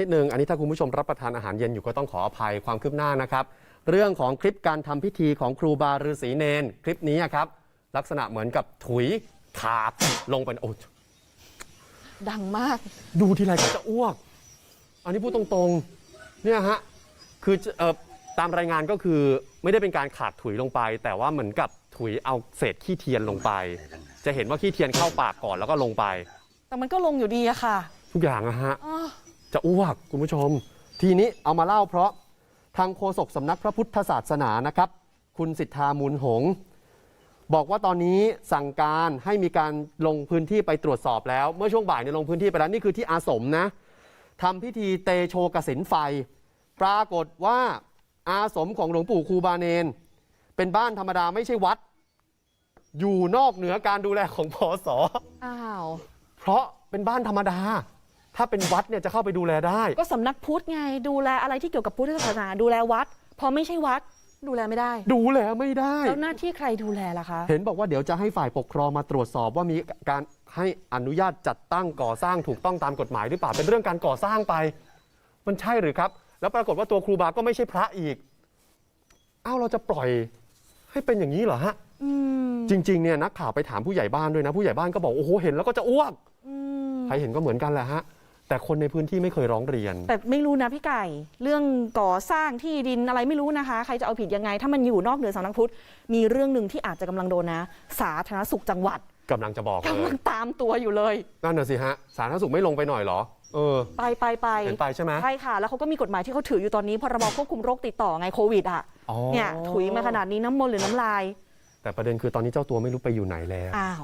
นิดนึงอันนี้ถ้าคุณผู้ชมรับประทานอาหารเย็นอยู่ก็ต้องขออภัยความคืบหน้านะครับ เรื่องของคลิปการทำพิธีของครูบาฤาษีเนน คลิปนี้อะครับ ลักษณะเหมือนกับถุยขาดลงไปโอ้ดังมาก ดูทีไรก็จะอ้วก อันนี้พูดตรงๆเนี่ยฮะคือเอ่อตามรายงานก็คือไม่ได้เป็นการขาดถุยลงไป แต่ว่าเหมือนกับถุยเอาเศษขี้เทียนลงไป จะเห็นว่าขี้เทียนเข้าปากก่อนแล้วก็ลงไป แต่มันก็ลงอยู่ดีอะค่ะ ทุกอย่างนะฮะอ้อ จะอ้วกคุณผู้ชม ทีนี้เอามาเล่าเพราะทางโฆษกสำนักพระพุทธศาสนานะครับ คุณสิทธามูลหงษ์บอกว่าตอนนี้สั่งการให้มีการลงพื้นที่ไปตรวจสอบแล้ว เมื่อช่วงบ่ายเนี่ยลงพื้นที่ไปแล้วนี่คือที่อาสมนะทำพิธีเตโชกสินไฟ ปรากฏว่าอาสมของหลวงปู่ครูบาเนน เป็นบ้านธรรมดาไม่ใช่วัด อยู่นอกเหนือการดูแลของพอสอ้าว เพราะเป็นบ้านธรรมดา ถ้าเป็นวัดเนี่ยจะเข้าไปดูแลได้ ก็สำนักพุทธไง ดูแลอะไรที่เกี่ยวกับพุทธศาสนา ดูแลวัด พอไม่ใช่วัด ดูแลไม่ได้ ดูแลไม่ได้ แล้วหน้าที่ใครดูแลล่ะคะ เห็นบอกว่าเดี๋ยวจะให้ฝ่ายปกครองมาตรวจสอบว่ามีการให้อนุญาตจัดตั้งก่อสร้างถูกต้องตามกฎหมายหรือเปล่าเป็นเรื่องการก่อสร้างไป มันใช่หรือครับ แล้วปรากฏว่าตัวครูบาก็ไม่ใช่พระอีกอ้าวเราจะปล่อยให้เป็นอย่างนี้เหรอฮะอืมจริงๆเนี่ยนักข่าวไปถามผู้ใหญ่บ้านด้วยนะ ผู้ใหญ่บ้านก็บอกโอ้โหเห็นแล้วก็จะอ้วกอืมใครเห็นก็เหมือนกันแหละฮะ แต่คนในพื้นที่ไม่เคยร้องเรียน แต่ไม่รู้นะพี่ไก่ เรื่องก่อสร้างที่ดินอะไรไม่รู้นะคะ ใครจะเอาผิดยังไง ถ้ามันอยู่นอกเหนือสำนักพุทธ มีเรื่องหนึ่งที่อาจจะกำลังโดนนะ สาธารณสุขจังหวัดกำลังจะบอกเลกำลัยงตามตัวอยู่เลย นั่นน่ะสิฮะสาธารณสุขไม่ลงไปหน่อยเหรอ เออ ไปไปไปเห็นไปใช่ไหม ใช่ค่ะ แล้วเขาก็มีกฎหมายที่เขาถืออยู่ตอนนี้พรบควบคุมโรคติดต่อไงโควิดอะอ๋อ เนี่ยถุยมาขนาดนี้น้ำมนต์หรือน้ำลายแต่ประเด็นคือตอนนี้เจ้าตัวไม่รู้ไปอยู่ไหนแล้ว อ้าว